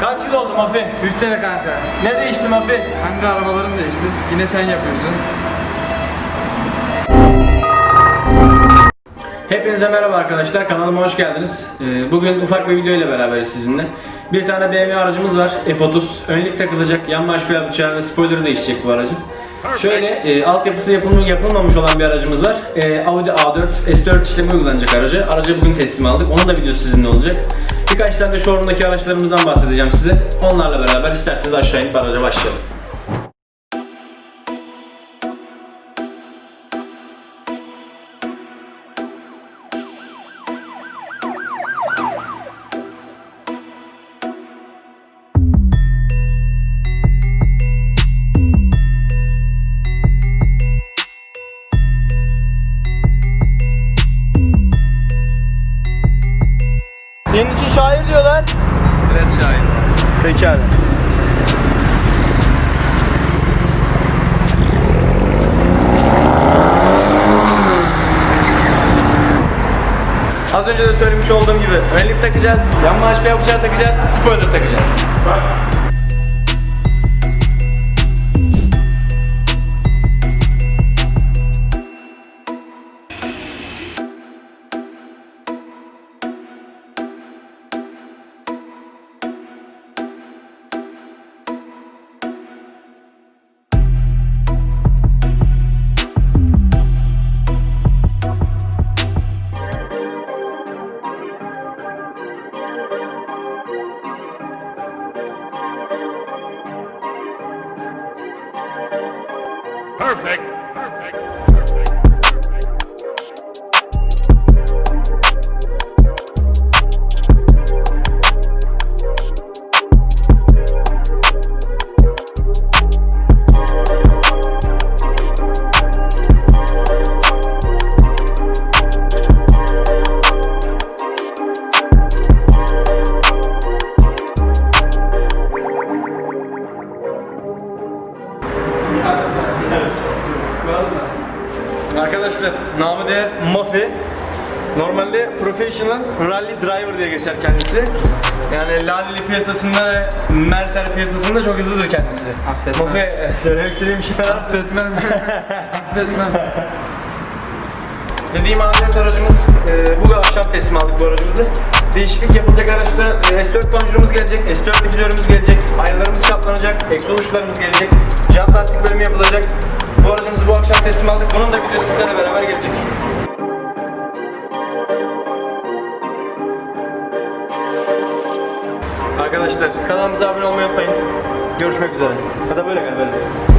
Kaç yıl oldu Mafi? 3 sene kanka. Ne değişti Mafi? Hangi arabalarım değişti? Yine sen yapıyorsun. Hepinize merhaba arkadaşlar. Kanalıma hoş geldiniz. Ee, Bugün ufak bir video ile beraberiz sizinle. Bir tane BMW aracımız var. F30. Önlük takılacak, yan marş bıçağı ve spoilerı değişecek bu aracın. Şöyle e, altyapısı yapılmış, yapılmamış olan bir aracımız var. E, Audi A4 S4 işlemi uygulanacak aracı. Aracı bugün teslim aldık. Onun da videosu sizinle olacak. Birkaç tane de showroom'daki araçlarımızdan bahsedeceğim size. Onlarla beraber isterseniz aşağı inip araca başlayalım. Senin için şair diyorlar. Evet şahit. Peki abi. Az önce de söylemiş olduğum gibi önlük takacağız, yan marş bıçağı takacağız, spoiler takacağız. Perfect. Perfect. Perfect. Arkadaşlar namı değer Mafi. Normalde Professional Rally Driver diye geçer kendisi. Yani Laleli piyasasında ve Merter piyasasında çok hızlıdır kendisi. Affetmem. Mafi e, söylemek istediğim bir şey var. Affetmem. Affetmem. Dediğim A4 aracımız e, bu akşam teslim aldık bu aracımızı. Değişiklik yapılacak araçta e, S4 panjurumuz gelecek, S4 difüzörümüz gelecek, aynalarımız kaplanacak, egzoz uçlarımız gelecek, jant lastik bölümü yapılacak. Teslim aldık. Bunun da videosu sizlerle beraber gelecek. Arkadaşlar kanalımıza abone olmayı unutmayın. Görüşmek üzere. Hadi böyle gel böyle.